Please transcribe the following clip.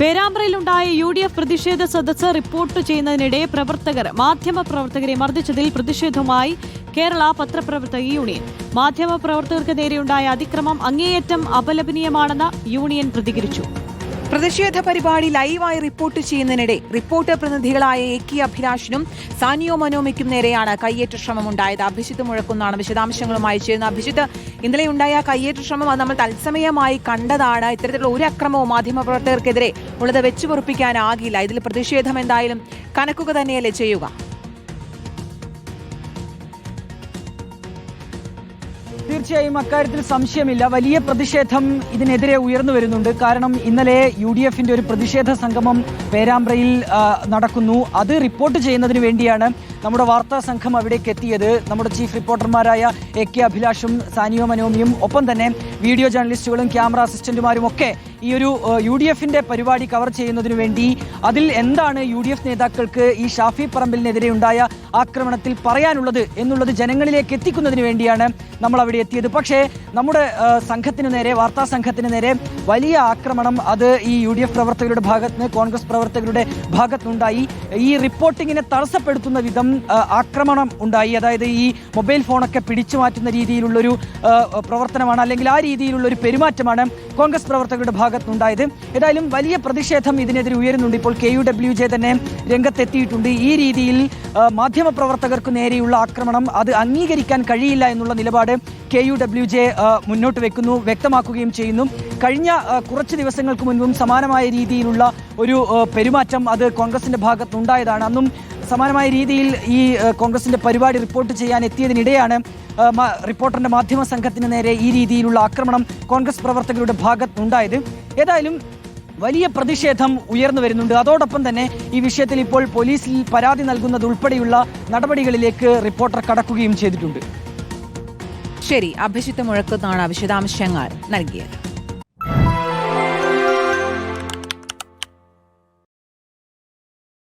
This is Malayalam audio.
പേരാമ്പ്രയിലുണ്ടായ യു ഡി എഫ് പ്രതിഷേധ സദസ്സ് റിപ്പോർട്ട് ചെയ്യുന്നതിനിടെ പ്രവർത്തകർ മാധ്യമ പ്രവർത്തകരെ മർദ്ദിച്ചതിൽ പ്രതിഷേധവുമായി കേരള പത്രപ്രവർത്തക യൂണിയൻ. മാധ്യമ പ്രവർത്തകർക്ക് നേരെയുണ്ടായ അതിക്രമം അങ്ങേയറ്റം അപലപനീയമാണെന്ന് യൂണിയൻ പ്രതികരിച്ചു. പ്രതിഷേധ പരിപാടി ലൈവായി റിപ്പോർട്ട് ചെയ്യുന്നതിനിടെ റിപ്പോർട്ടർ പ്രതിനിധികളായ എ കെ അഭിലാഷിനും സാനിയോ മനോമിക്കും നേരെയാണ് കയ്യേറ്റ ശ്രമം ഉണ്ടായത് അഭിജിത്ത് മുഴക്കുന്നാണ് വിശദാംശങ്ങളുമായി ചേരുന്ന അഭിജിത്ത് ഇന്നലെ ഉണ്ടായ കയ്യേറ്റ ശ്രമം അത് നമ്മൾ തത്സമയമായി കണ്ടതാണ്. ഇത്തരത്തിലുള്ള ഒരു അക്രമവും മാധ്യമപ്രവർത്തകർക്കെതിരെ ഉള്ളത് വെച്ചു പൊറുപ്പിക്കാനാകില്ല ഇതിൽ പ്രതിഷേധം എന്തായാലും കനക്കുക തന്നെയല്ലേ ചെയ്യുക. തീർച്ചയായും അക്കാര്യത്തിൽ സംശയമില്ല. വലിയ പ്രതിഷേധം ഇതിനെതിരെ ഉയർന്നു വരുന്നുണ്ട്. കാരണം ഇന്നലെ യു ഡി എഫിന്റെ ഒരു പ്രതിഷേധ സംഗമം പേരാമ്പ്രയിൽ നടക്കുന്നു. അത് റിപ്പോർട്ട് ചെയ്യുന്നതിന് വേണ്ടിയാണ് നമ്മുടെ വാർത്താ സംഘം അവിടേക്ക് എത്തിയത്. നമ്മുടെ ചീഫ് റിപ്പോർട്ടർമാരായ എ കെ അഭിലാഷും സാനിയോ മനോമിയും ഒപ്പം തന്നെ വീഡിയോ ജേർണലിസ്റ്റുകളും ക്യാമറ അസിസ്റ്റന്റുമാരും ഒക്കെ ഈ ഒരു യു ഡി എഫിന്റെ പരിപാടി കവർ ചെയ്യുന്നതിന് വേണ്ടി അതിൽ എന്താണ് യു ഡി എഫ് നേതാക്കൾക്ക് ഈ ഷാഫി പറമ്പിലിനെതിരെ ഉണ്ടായ ആക്രമണത്തിൽ പറയാനുള്ളത് എന്നുള്ളത് ജനങ്ങളിലേക്ക് എത്തിക്കുന്നതിന് വേണ്ടിയാണ് നമ്മൾ അവിടെ എത്തിയത്. പക്ഷേ നമ്മുടെ സംഘത്തിന് നേരെ വാർത്താ സംഘത്തിന് നേരെ വലിയ ആക്രമണം അത് ഈ യു ഡി എഫ് പ്രവർത്തകരുടെ ഭാഗത്ത് നിന്ന് കോൺഗ്രസ് പ്രവർത്തകരുടെ ഭാഗത്തുനിന്നുണ്ടായി ഈ റിപ്പോർട്ടിങ്ങിനെ തടസ്സപ്പെടുത്തുന്ന വിധം ആക്രമണം ഉണ്ടായി. അതായത് ഈ മൊബൈൽ ഫോണൊക്കെ പിടിച്ചു മാറ്റുന്ന രീതിയിലുള്ളൊരു പ്രവർത്തനമാണ് അല്ലെങ്കിൽ ആ രീതിയിലുള്ളൊരു പെരുമാറ്റമാണ് കോൺഗ്രസ് പ്രവർത്തകരുടെ ഭാഗത്തുനിന്നുണ്ടായത്. ഏതായാലും വലിയ പ്രതിഷേധം ഇതിനെതിരെ ഉയരുന്നുണ്ട്. ഇപ്പോൾ കെ യു ഡബ്ല്യു ജെ തന്നെ രംഗത്തെത്തിയിട്ടുണ്ട്. ഈ രീതിയിൽ മാധ്യമ പ്രവർത്തകർക്ക് നേരെയുള്ള ആക്രമണം അത് അംഗീകരിക്കാൻ കഴിയില്ല എന്നുള്ള നിലപാട് കെ യു ഡബ്ല്യു ജെ മുന്നോട്ട് വെക്കുന്നു വ്യക്തമാക്കുകയും ചെയ്യുന്നു. കഴിഞ്ഞ കുറച്ച് ദിവസങ്ങൾക്ക് മുൻപും സമാനമായ രീതിയിലുള്ള ഒരു പെരുമാറ്റം അത് കോൺഗ്രസിന്റെ ഭാഗത്തുണ്ടായതാണ് അന്നും സമാനമായ രീതിയിൽ ഈ കോൺഗ്രസിന്റെ പരിപാടി റിപ്പോർട്ട് ചെയ്യാൻ എത്തിയതിനിടെയാണ് റിപ്പോർട്ടറിന്റെ മാധ്യമ സംഘത്തിന് നേരെ ഈ രീതിയിലുള്ള ആക്രമണം കോൺഗ്രസ് പ്രവർത്തകരുടെ ഭാഗത്തുണ്ടായത്. ഏതായാലും വലിയ പ്രതിഷേധം ഉയർന്നു വരുന്നുണ്ട്. അതോടൊപ്പം തന്നെ ഈ വിഷയത്തിൽ ഇപ്പോൾ പോലീസിൽ പരാതി നൽകുന്നത് ഉൾപ്പെടെയുള്ള നടപടികളിലേക്ക് റിപ്പോർട്ടർ കടക്കുകയും ചെയ്തിട്ടുണ്ട്. ശരി അഭിജിത്ത് മുഴക്കുന്നാണ് വിശദാംശങ്ങൾ നൽകിയത്.